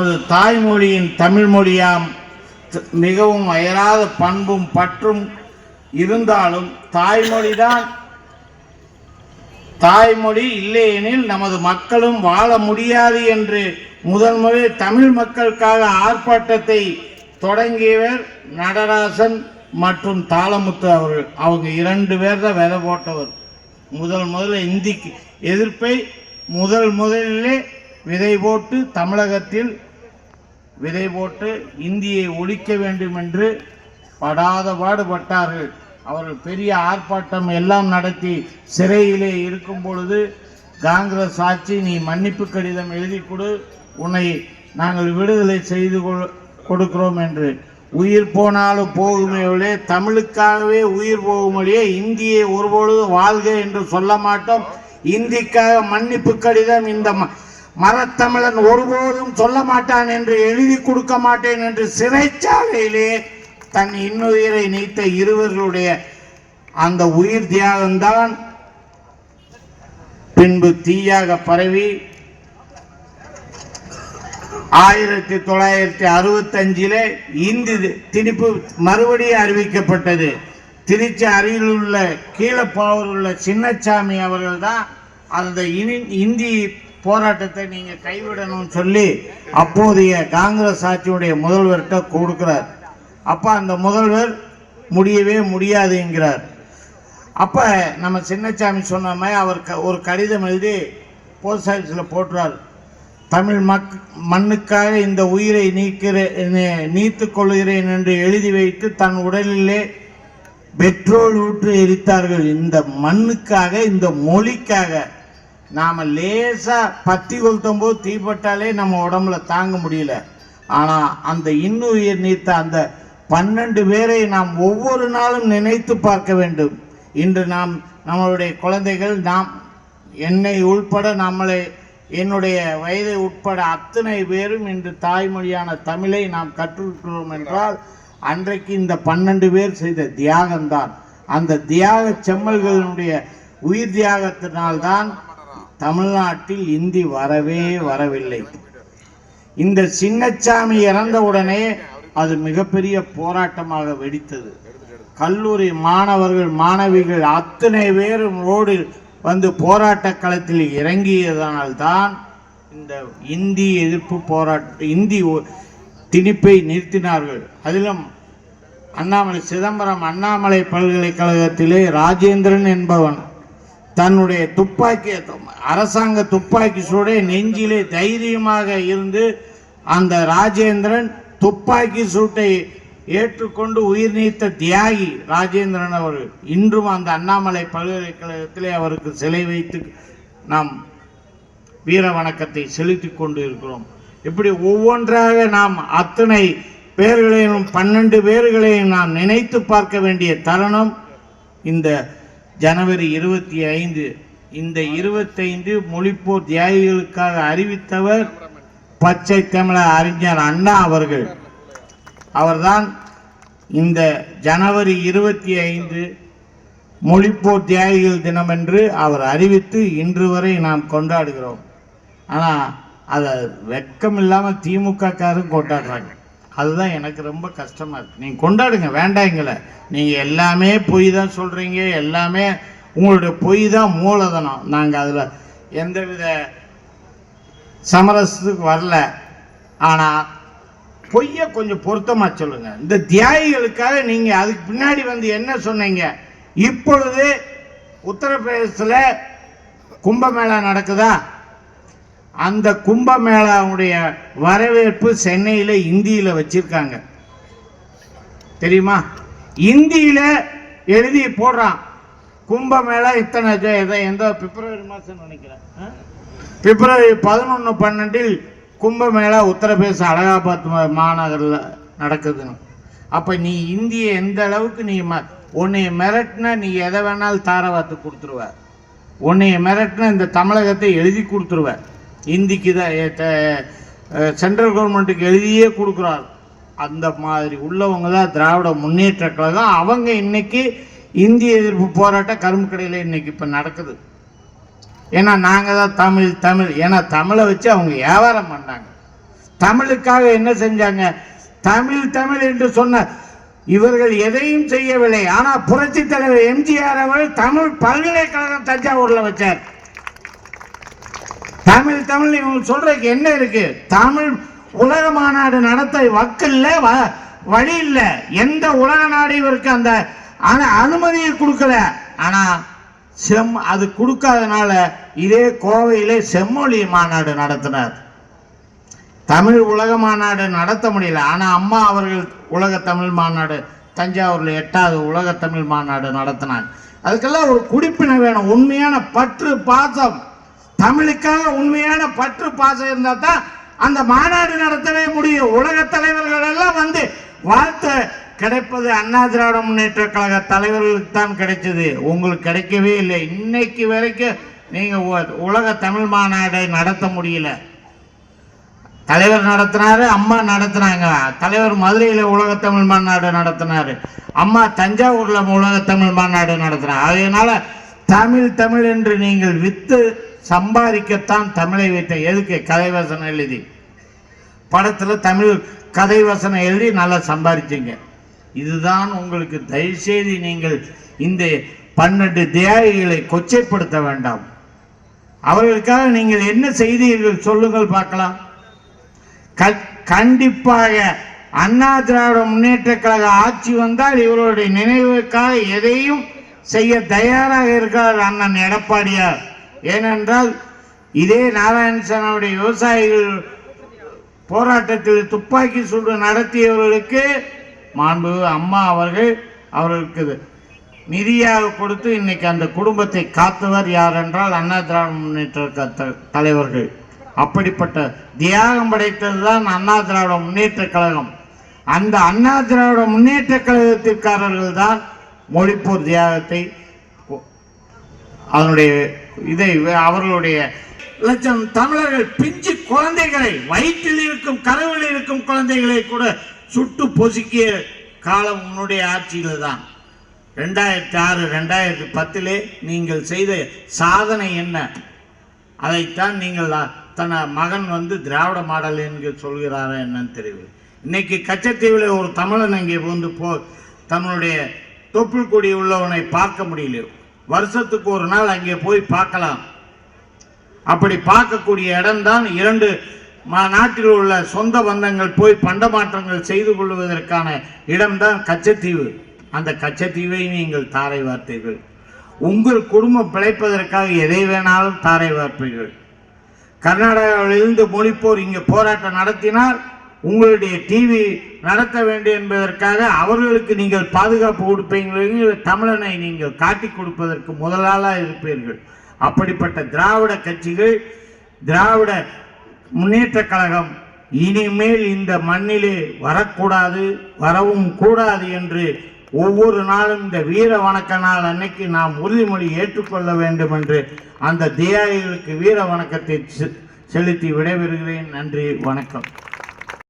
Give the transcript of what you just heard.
நமது தாய்மொழியின் தமிழ் மொழியாம் மிகவும் அயராத பண்பும் பற்றும் இருந்தாலும் தாய்மொழிதான். தாய்மொழி இல்லையெனில் நமது மக்களும் வாழ முடியாது என்று முதன்முறை தமிழ் மக்களுக்காக ஆர்ப்பாட்டத்தை தொடங்கியவர் நடராசன் மற்றும் தாளமுத்து அவர்கள். அவங்க இரண்டு பேர் தான் விதை போட்டவர். முதல் முதல்ல இந்திக்கு எதிர்ப்பை முதல் முதலிலே விதை போட்டு தமிழகத்தில் விதை போட்டு இந்தியை ஒழிக்க வேண்டும் என்று படாத பாடுபட்டார்கள். அவர்கள் பெரிய ஆர்ப்பாட்டம் எல்லாம் நடத்தி சிறையிலே இருக்கும் பொழுது காங்கிரஸ் ஆட்சி நீ மன்னிப்பு கடிதம் எழுதி கொடு உன்னை நாங்கள் விடுதலை செய்து கொள்- கொடுக்கிறோம் என்று. உயிர் போனாலும் போகுமே ஒழிய தமிழுக்காகவே உயிர் போகுமொழியே இந்தியை ஒருபொழுது வாழ்க என்று சொல்ல மாட்டோம். இந்திக்காக மன்னிப்பு கடிதம் இந்த ம- மரத்தமிழன் ஒருபோதும் சொல்ல மாட்டான் என்று எழுதி கொடுக்க மாட்டேன் என்று சிறைச்சாலையிலே தன் இன்னுயிரை நீத்த இருவர்களுடைய அந்த உயிர் தியாகம்தான். பின்பு தீயாக பரவி ஆயிரத்தி தொள்ளாயிரத்தி அறுபத்தஞ்சிலே இந்தி திணிப்பு மறுபடியும் அறிவிக்கப்பட்டது. திருச்சி அருகில் உள்ள கீழப்பாவூர் உள்ள சின்னச்சாமி அவர்கள் தான் அந்த இனி இந்தி போராட்டத்தை நீங்கள் கைவிடணும்னு சொல்லி அப்போதைய காங்கிரஸ் ஆட்சியுடைய முதல்வர்கிட்ட கொடுக்குறார். அப்போ அந்த முதல்வர் முடியவே முடியாது என்கிறார் அப்போ நம்ம சின்னச்சாமி சொன்ன மாதிரி அவர் க- ஒரு கடிதம் எழுதி போஸ்ட் ஆஃபீஸில் போட்டுறார். தமிழ் மக் மண்ணுக்காக இந்த உயிரை நீக்கிறேன் நீத்து கொள்கிறேன் என்று எழுதி வைத்து தன் உடலிலே பெட்ரோல் ஊற்று எரித்தார்கள். இந்த மண்ணுக்காக இந்த மொழிக்காக நாம் லேசாக பத்தி கொளுத்தும் போது தீப்பட்டாலே நம்ம உடம்புல தாங்க முடியல. ஆனால் அந்த இன்னுயிர் நீத்த அந்த பன்னெண்டு பேரை நாம் ஒவ்வொரு நாளும் நினைத்து பார்க்க வேண்டும். இன்று நாம் நம்மளுடைய குழந்தைகள் நாம் என்னை உள்பட நம்மளை என்னுடைய வயதை உட்பட அத்தனை பேரும் இன்று தாய்மொழியான தமிழை நாம் கற்றுக்கிறோம் என்றால் அன்றைக்கு இந்த பன்னெண்டு பேர் செய்த தியாகம்தான். அந்த தியாக செம்மல்களினுடைய உயிர் தியாகத்தினால்தான் தமிழ்நாட்டில் இந்தி வரவே வரவில்லை. இந்த சின்னச்சாமி இறந்த உடனே அது மிகப்பெரிய போராட்டமாக வெடித்தது. கல்லூரி மாணவர்கள் மாணவிகள் அத்தனை பேரும் ரோடில் வந்து போராட்ட களத்தில் இறங்கியதனால்தான் இந்த இந்தி எதிர்ப்பு போராட்ட இந்தி திணிப்பை நிறுத்தினார்கள். அதிலும் அண்ணாமலை சிதம்பரம் அண்ணாமலை பல்கலைக்கழகத்திலே ராஜேந்திரன் என்பவன் தன்னுடைய துப்பாக்கியை அரசாங்க துப்பாக்கி சூடை நெஞ்சிலே தைரியமாக இருந்து அந்த ராஜேந்திரன் துப்பாக்கி சூட்டை ஏற்றுக்கொண்டு உயிர் நீத்த தியாகி ராஜேந்திரன் அவர்கள் இன்றும் அந்த அண்ணாமலை பல்கலைக்கழகத்திலே அவருக்கு சிலை வைத்து நாம் வீர வணக்கத்தை செலுத்தி கொண்டு இருக்கிறோம். இப்படி ஒவ்வொன்றாக நாம் அத்தனை பேர்களையும் பன்னெண்டு பேர்களையும் நாம் நினைத்து பார்க்க வேண்டிய தருணம் இந்த ஜனவரி இருபத்தி ஐந்து இந்த இருபத்தைந்து மொழிப்போர் தியாகிகளுக்காக அறிவித்தவர் பச்சை தமிழ அறிஞர் அண்ணா அவர்கள். அவர்தான் இந்த ஜனவரி இருபத்தி ஐந்து மொழிப்போர் தியாகிகள் தினம் என்று அவர் அறிவித்து இன்று வரை நாம் கொண்டாடுகிறோம். ஆனால் அதை வெக்கம் இல்லாமல் திமுகக்காரும் கொண்டாடுறாங்க. அதுதான் எனக்கு ரொம்ப கஷ்டமாக இருக்குது நீங்கள் கொண்டாடுங்க வேண்டாம் எங்களை. நீங்கள் எல்லாமே பொய் தான் சொல்கிறீங்க எல்லாமே உங்களுடைய பொய் தான் மூலதனம். நாங்கள் அதில் எந்தவித சமரசத்துக்கு வரல. ஆனால் பொய்யை கொஞ்சம் பொருத்தமாக சொல்லுங்கள் இந்த தியாகிகளுக்காக நீங்கள் அதுக்கு பின்னாடி வந்து என்ன சொன்னீங்க? இப்பொழுது உத்தரப்பிரதேசத்தில் கும்பமேளா நடக்குதா? அந்த கும்பமேளாவுடைய வரவேற்பு சென்னையில் இந்தியில் வச்சுருக்காங்க. தெரியுமா? இந்தியில் எழுதி போடுறான். கும்பமேளா இத்தனை எந்த பிப்ரவரி மாதம் நினைக்கிறேன். பிப்ரவரி பதினொன்று பன்னெண்டில் கும்பமேளா உத்தரப்பிரதேச அலகாபாத் மாநகரில் நடக்குதுன்னு. அப்போ நீ இந்திய எந்த அளவுக்கு நீ ம உன்னைய மிரட்டினா நீ எதை வேணாலும் தாரவாத்து கொடுத்துருவ. உன்னைய மிரட்டினா இந்த தமிழகத்தை எழுதி கொடுத்துருவ. இந்திக்கு தான் ஏ- த- சென்ட்ரல் கவர்மெண்ட்டுக்கு எழுதியே கொடுக்குறாரு. அந்த மாதிரி உள்ளவங்க தான் திராவிட முன்னேற்ற கழகம். அவங்க இன்னைக்கு இந்திய எதிர்ப்பு போராட்டம் கரும்பு கடையில் இன்னைக்கு இப்போ நடக்குது. ஏன்னா நாங்கள் தான் தமிழ் தமிழ். ஏன்னா தமிழை வச்சு அவங்க வியாபாரம் பண்ணாங்க. தமிழுக்காக என்ன செஞ்சாங்க? தமிழ் தமிழ் என்று சொன்ன இவர்கள் எதையும் செய்யவில்லை. ஆனால் புரட்சி தலைவர் எம்ஜிஆர் அவர்கள் தமிழ் பல்கலைக்கழகம் தஞ்சாவூரில் வச்சார். தமிழ் தமிழ் இவங்க சொல்றதுக்கு என்ன இருக்கு? தமிழ் உலக மாநாடு நடத்த வக்கில்ல வ- வழி இல்லை. எந்த உலக நாடு இவருக்கு அந்த ஆனா அனுமதியை கொடுக்கல. ஆனா செம் அது கொடுக்காதனால இதே கோவையிலே செம்மொழி மாநாடு நடத்தினார். தமிழ் உலக மாநாடு நடத்த முடியல. ஆனா அம்மா அவர்கள் உலக தமிழ் மாநாடு தஞ்சாவூர்ல எட்டாவது உலக தமிழ் மாநாடு நடத்தினாங்க. அதுக்கெல்லாம் ஒரு குடிப்பினை வேணும். உண்மையான பற்று பாசம். தமிழுக்காக உண்மையான பற்று பாசம் இருந்தா தான் அந்த மாநாடு நடத்தவே முடியும். உலக தலைவர்கள் எல்லாம் வந்து வாழ்த்து கிடைப்பது அண்ணா திராவிட முன்னேற்ற கழக தலைவர்களுக்கு தான் கிடைச்சது. உங்களுக்கு கிடைக்கவே இல்லை. இன்னைக்கு வரைக்கும் நீங்கள் உலக தமிழ் மாநாடை நடத்த முடியல. தலைவர் நடத்தினாரு அம்மா நடத்தினாங்க. தலைவர் மதுரையில் உலக தமிழ் மாநாடு நடத்தினாரு. அம்மா தஞ்சாவூரில் உலக தமிழ் மாநாடு நடத்தினார். அதனால தமிழ் தமிழ் என்று நீங்கள் விற்று சம்பாதிக்கத்தான் தமிழை வைத்த எதுக்கு கதைவசனம் எழுதி? படத்தில் தமிழ் கதை வசனம் எழுதி நல்லா சம்பாதிச்சிங்க. இதுதான் உங்களுக்கு தயவுசெய்து நீங்கள் இந்த பன்னெண்டு தியாகிகளை கொச்சைப்படுத்த வேண்டாம். அவர்களுக்காக நீங்கள் என்ன செய்தீர்கள் சொல்லுங்கள் பார்க்கலாம். க- கண்டிப்பாக அண்ணா திராவிட முன்னேற்ற கழக ஆட்சி வந்தால் இவருடைய நினைவுக்காக எதையும் செய்ய தயாராக இருக்கிறார் அண்ணன் எடப்பாடியார். ஏனென்றால் இதே நாராயணசாமியுடைய விவசாயிகள் போராட்டத்தில் துப்பாக்கி சூடு நடத்தியவர்களுக்கு மாண்பு அம்மா அவர்கள் அவர்களுக்கு நிதியாக கொடுத்து இன்னைக்கு அந்த குடும்பத்தை காத்தவர் யார் என்றால் அண்ணா திராவிட முன்னேற்ற த- தலைவர்கள். அப்படிப்பட்ட தியாகம் படைத்தது தான் அண்ணா திராவிட முன்னேற்ற கழகம். அந்த அண்ணா திராவிட முன்னேற்ற கழகத்திற்காரர்கள் தான் மொழிப்பூர் தியாகத்தை அதனுடைய இதை அவர்களுடைய லட்சம் தமிழர்கள் பிஞ்சு குழந்தைகளை வயிற்றில் இருக்கும் கருவில் இருக்கும் குழந்தைகளை கூட சுட்டு பொசுக்கிய காலம் உன்னுடைய ஆட்சியில் தான் ரெண்டாயிரத்தி ஆறு ரெண்டாயிரத்தி பத்திலே நீங்கள் செய்த சாதனை என்ன? அதைத்தான் நீங்கள் தன் மகன் வந்து திராவிட மாடல் என்று சொல்கிறாரா என்னன்னு தெரியவில்லை. இன்னைக்கு கச்சத்தீவில் ஒரு தமிழன் அங்கே வந்து போ தன்னுடைய தொப்புள் கொடி உள்ளவனை பார்க்க முடியல வருஷத்துக்கு ஒரு நாள் அங்கே போய் பார்க்கலாம். அப்படி பார்க்கக்கூடிய இடம்தான் இரண்டு நாட்டில் உள்ள சொந்த பந்தங்கள் போய் பண்டமாற்றங்கள் செய்து கொள்வதற்கான இடம்தான் கச்சத்தீவு. அந்த கச்சத்தீவை நீங்கள் தாரை வார்த்தீர்கள். உங்கள் குடும்பம் பிழைப்பதற்காக எதை வேணாலும் தாரை வார்ப்பீர்கள். கர்நாடகாவிலிருந்து மொழிப்போர் இங்கே போராட்டம் நடத்தினால் உங்களுடைய டிவி நடத்த வேண்டும் என்பதற்காக அவர்களுக்கு நீங்கள் பாதுகாப்பு கொடுப்பீங்கள் தமிழனை நீங்கள் காட்டி கொடுப்பதற்கு முதலாளாக இருப்பீர்கள். அப்படிப்பட்ட திராவிட கட்சிகள் திராவிட முன்னேற்ற கழகம் இனிமேல் இந்த மண்ணிலே வரக்கூடாது வரவும் கூடாது என்று ஒவ்வொரு நாளும் இந்த வீர வணக்க நாள் அன்னைக்கு நாம் உறுதிமொழி ஏற்றுக்கொள்ள வேண்டும் என்று அந்த தியாகிகளுக்கு வீர வணக்கத்தை செ- செலுத்தி விடைபெறுகிறேன். நன்றி வணக்கம்.